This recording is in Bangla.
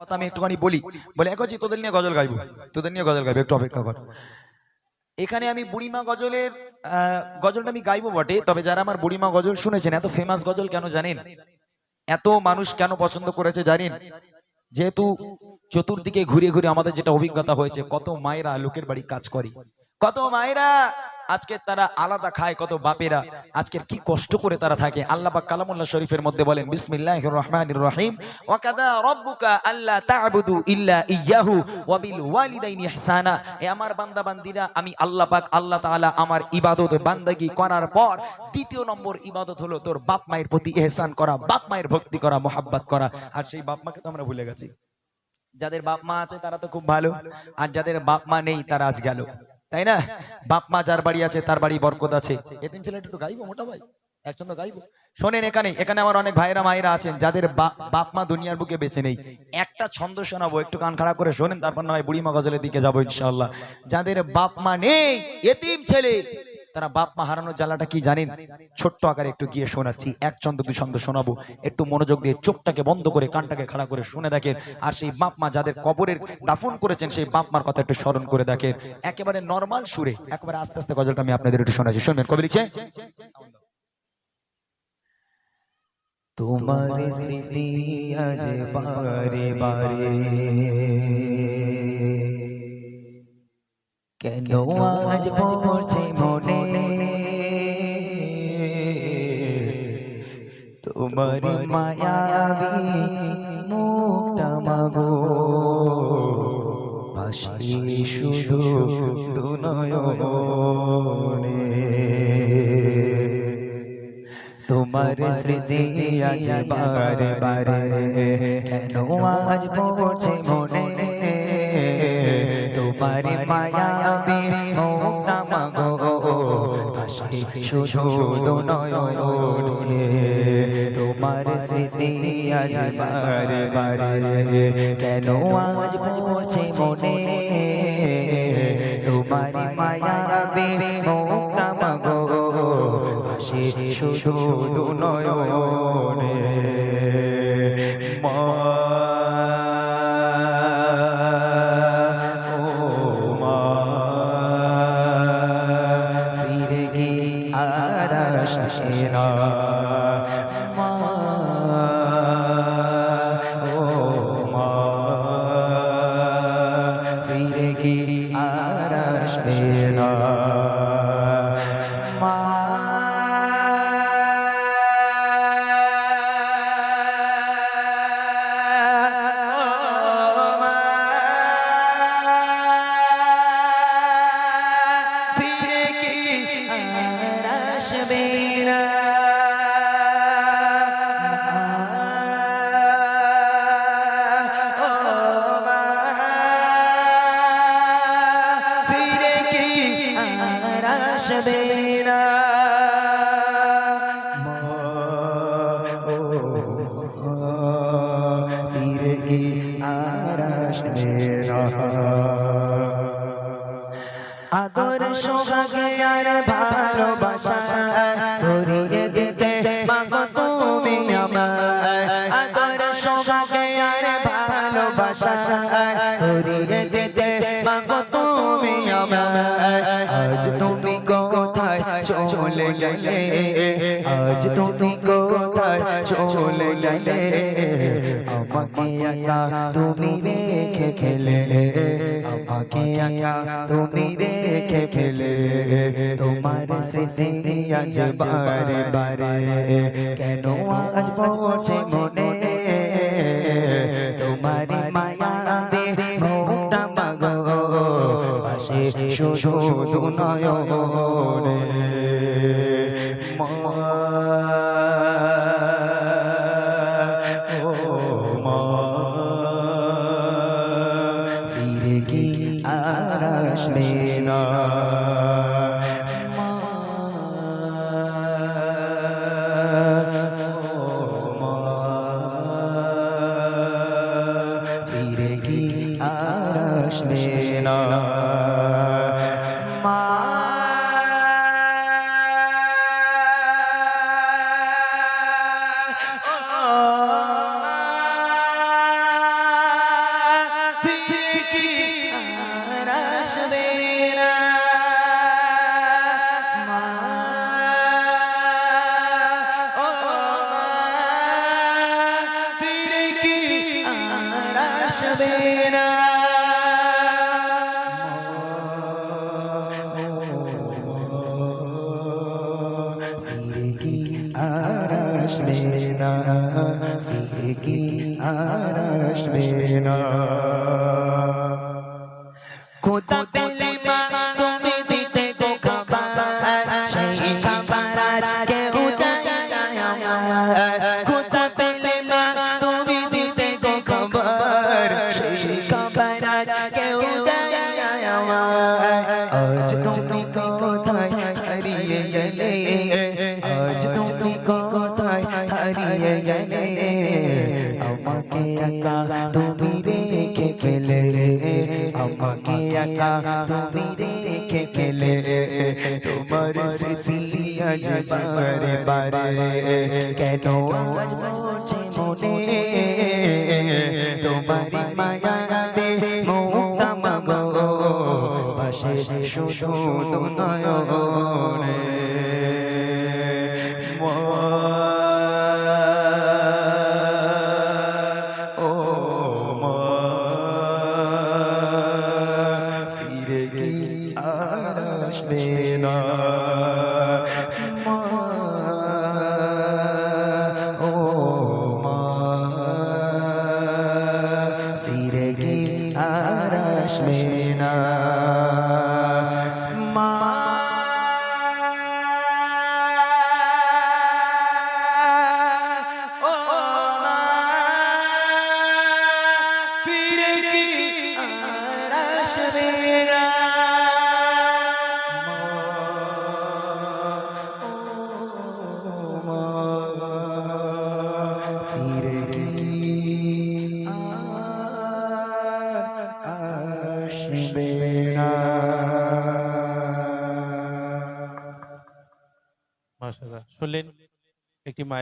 কথা আমি একটুখানি বলি। বলে এক হচ্ছে তোদের নিয়ে গজল গাইবো। তোদের নিয়ে গজল গাইবো, একটু অপেক্ষা কর। এখানে আমি বুড়িমা গজলের গজলটা আমি গাইবো বটে, তবে যারা আমার বুড়িমা গজল শুনেছেন, এত ফেমাস গজল কেন জানেন? এত মানুষ কেন পছন্দ করেছে জানেন? যেহেতু চতুর্দিকে ঘুরে ঘুরে আমাদের যেটা অভিজ্ঞতা হয়েছে, কত মায়েরা লোকের বাড়ি কাজ করে। কত মায়েরা আজকে তারা আলাদা খায় কত বাপেরা। আজকের কি কষ্ট করে তারা থাকে। আল্লাহ পাক কালামুল্লাহ শরীফের মধ্যে বলেন, বিসমিল্লাহির রহমানির রহিম। ওয়া কাদা রাব্বুকা আল্লা তা'বুদু ইল্লা ইয়্যাহু ওয়া বিল ওয়ালিদাইনি ইহসানা। এ আমার বান্দা বান্দিরা আমি আল্লাহ পাক, আল্লাহ তাআলা আমার ইবাদত, বান্দাগি করার পর দ্বিতীয় নম্বর ইবাদত হলো তোর বাপ মায়ের প্রতি ইহসান করা, বাপ মায়ের ভক্তি করা, মোহাব্বত করা। আর সেই বাপ মাকে তো আমরা ভুলে গেছি। যাদের বাপ মা আছে তারা তো খুব ভালো। আর যাদের বাপ মা নেই তারা আজ গেল। তাই না? বাপ মা যার বাড়ি আছে, তার বাড়ি বরকত আছে। এদিন ছেলে একটু গাইবো, মোটা ভাই? একজন তো গাইবো? শোনেন এখানে এখানে আমার অনেক ভাইরা মায়েরা আছেন, যাদের বাপ মা দুনিয়ার বুকে বেঁচে নেই। একটা ছন্দ শোনাবো, একটু কান খাড়া করে শোনেন, তারপর না হয় বুড়িমা গজলের দিকে যাব ইনশাআল্লাহ। যাদের বাপ মা নেই, এতিম ছেলে তারা বাপ মা হারানোর জ্বালাটা কি জানেন? ছোট্ট আকারে একটু গিয়ে শোনাচ্ছি। এক ছন্দ দুই ছন্দ শোনাবো। একটু মনোযোগ দিয়ে চোখটাকে বন্ধ করে, কানটাকে খাড়া করে শুনে দেখেন। আর সেই বাপ মা যাদের কবরের দাফন করেছেন, সেই বাপ মার কথা একটু স্মরণ করে দেখেন। একেবারে নর্মাল সুরে। একেবারে আস্তে আস্তে গজলটা আমি আপনাদের একটু শোনাচ্ছি। শুনবেন, কবি লিখছে? তোমার স্মৃতি আজ বারে বারে। কেন আজ পড়ছে মনে? তোমার মায়াবী মুখটা মাগো। ভাসি শুধু দুনয়নে তোমার স্মৃতি আজ বারে বারে কেন আজ পড়ছে মনে? তোমার মায়াবী মাগো ভাসি শুধু নয়নে। তোমার স্মৃতি আজ বারে বারে কেন আজ পড়ছে মনে? তোমার মায়াবী মুখটা মাগো ভাসি শুধু নয়নে। ফিরে আর আসবে না আসবে না। ফিরে কি আর আসবে না? আদর সোহাগে আর ভালোবাসা ভরিয়ে দিতে মাগো তুমি আমায়। আদর সোহাগে আর ভালোবাসা ভরিয়ে দিতে চলে গেলে আজ তুমি কোথায় চলে গেলে আমাকে একা তুমি রেখে খেলে আমাকে একা তুমি রেখে খেলে তোমার স্মৃতি আজ বারে বারে কেন আজ পড়ছে মনে? তোমার মায়া দে মুখটা মাগো পাশে শুধু নয়নে মা আসবে না আর আসবে না ফিরে কি আর আসবে না। খোদা পেলে মা আমাকে একা তুমি রেখে ফেলে তোমার স্মৃতি আজ বারে বারে কেন আজ মরছে মনে তোমার মায়া মোটা মাগো পাশে শুধু নয়নে আসবে না মা ফিরে কি আসবে শুনলেন একটি মায়ের